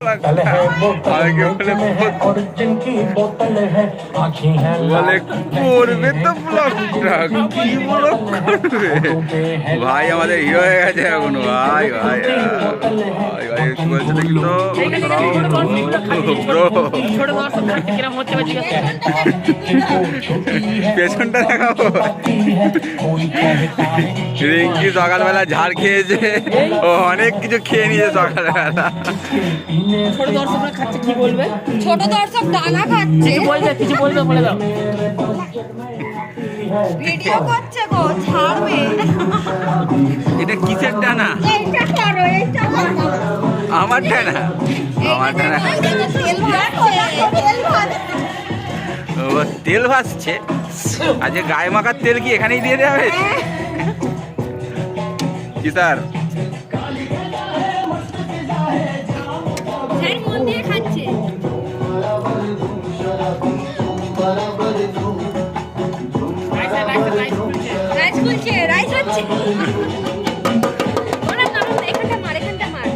बोतल है बोतल आगे में बोले है बोतल। और जिनकी बोतल है आँखें हैं বলে लाल, করবে তো ব্লগটা কি ব্লগ করবে ভাই আমাদের হিরো হয়ে গেছে এখন ভাই ভাই ভাই ভাই কি বলছে দেখি তো ব্রো ছোট দর্শক থাকতে কিরম হচ্ছে বা জিজ্ঞেস করো। পেছনটা দেখাবো कोई कहता है রিঙ্কি সকালবেলা ঝাড় খেয়েছে ও অনেক কিছু খেয়ে নিয়েছে সকালবেলা पीने ছোট দর্শকরা খাচ্ছে কি বলবে? ছোট দর্শক দানা খাচ্ছে। কিছু বলবে কিছু বলবে বলে দাও। ভিডিও করছে গো ছাড়বে। এটা কিসের টানা? এইটা করো এইটা করো। আমার টানা? আমার টানা। তেল ভাজছে তেল ভাজছে ও তেল ভাসছে আজকে গায়ে মাখার তেল কি এখানেই দিয়ে দেওয়া হয়েছে? কি স্যার? রাইস খুলছে রাইস হচ্ছে ওরা কারণ এখানটা মার এখানটা মার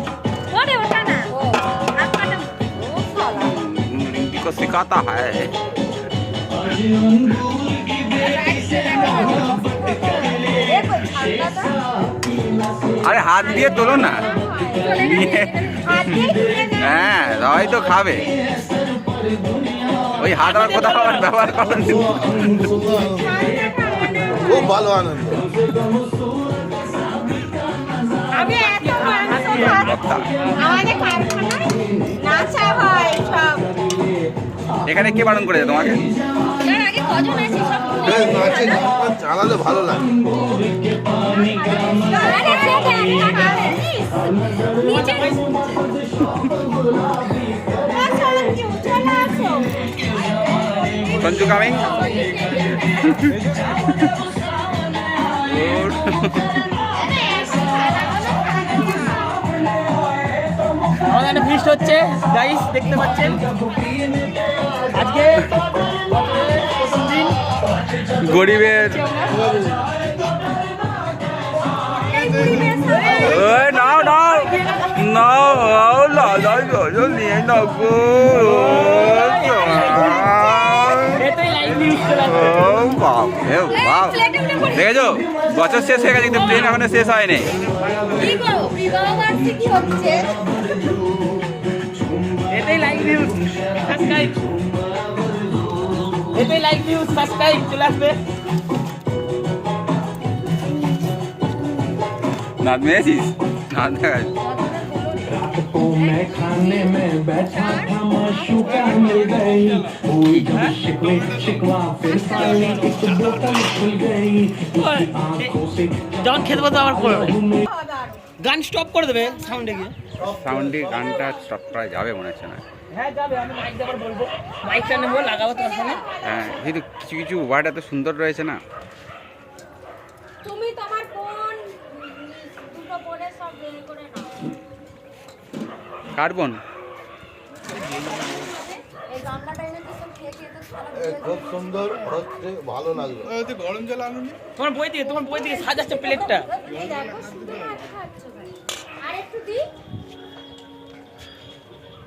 ওরে ওটা না আপনাটা ও সালা रिंकी को सिखाता है দেখো ছাড়লাটা আরে হাত দিয়ে তোলো না হাত দিয়ে তুলে না হ্যাঁ সবাই তো খাবে ওই হাত আর কোথাও আবার ব্যবহার করেন খুব ভালো আনন্দ হয় এখানে কে বারণ করেছে তোমাকে চালালে ভালো লাগে সঞ্জু কামিং আমাদের একটা ফিস্ট হচ্ছে গাইস দেখতে পাচ্ছেন? আজকে গরিবের নাও নাও। নাও লালা নিয়ে নাও গো এটাই লাইভ নিউজ চলে আসবে ও বাপ রে বাপ দেখেছো বছর শেষ হয়ে গেছে কিন্তু প্লেন এখনো শেষ হয়নি কি গো বিবাহ বার্ষিকী হচ্ছে এটাই লাইভ নিউজ সাবস্ক্রাইব এটাই লাইভ নিউজ সাবস্ক্রাইব চলে আসবে নাচ মেয়েছিস নাচ দেখাস तो मैं खाने में बैठा था الشوكة ملقاي ويقعد আবার গান স্টপ করে দেবে সাউন্ডে গিয়ে সাউন্ডে গানটা স্টপ করা যাবে মনে হচ্ছে না। হ্যাঁ, হ্যাঁ কিন্তু কিছু কিছু ওয়ার্ড এত সুন্দর রয়েছে না। কার্বন খুব সুন্দর হচ্ছে ভালো লাগল। তোমার বই দিয়ে তোমার বই দিয়ে সাজাচ্ছে প্লেটটা। এই দেখো শুধু ভাত খাচ্ছ ভাই। আর একটু দি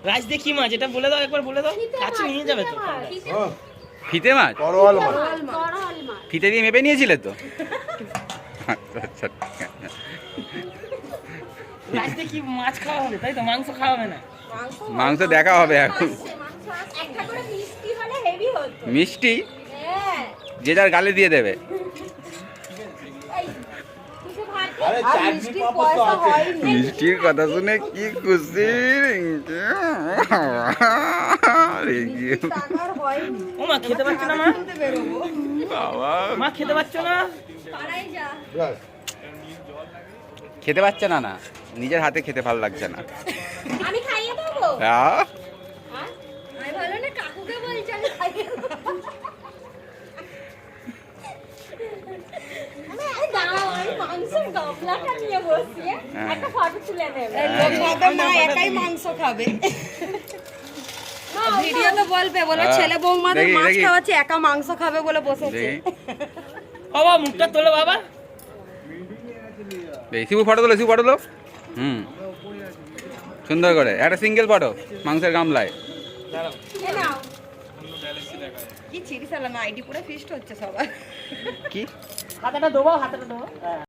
রাজ দিয়ে কি মাছ? এটা বলে দাও একবার বলে দাও। কাছে নিয়ে যাবে তো। হ্যাঁ, ফিতে মাছ? করওয়াল মাছ। ফিতে দিয়ে মেপে নিয়েছিলে তো? আচ্ছা আচ্ছা। কি মাছ খাওয়া হবে? তাই তো মাংস খাওয়া হবে না। মাংস দেখা হবে এখন। মিষ্টি হলে হেভি হতো। মিষ্টি? হ্যাঁ। যে যার গালে দিয়ে দেবে। মিষ্টির কথা শুনে কি খুশি মা খেতে না মা? মা না? খেতে পাচ্ছে না না। নিজের হাতে খেতে ভালো লাগছে না। হ্যাঁ? ভালো না কাকুকে বলছি আমি খাইয়ে দেবো। এই দাঁড়াও, আমি মাংসের গামলাটা নিয়ে বসি, হ্যাঁ। হ্যাঁ। একাই মাংস খাবে ভিডিও তো বলবে বলো। ছেলে বৌমাদের দেখি, মাছ দেখি। খাওয়াচ্ছে একা মাংস খাবে বলে বসেছে দেখি বাবা মুখটা তোলো বাবা দেখি শিবু ফটো তোলো শিবু ফটো তোলো হুম। সুন্দর করে। একটা সিঙ্গেল পাঠো মাংসের গামলায়। কি চিড়ি সালাম আইডি পুরো ফিস্ট হচ্ছে সবার। কি? হাতাটা দেবো হাতাটা দেবো হ্যাঁ।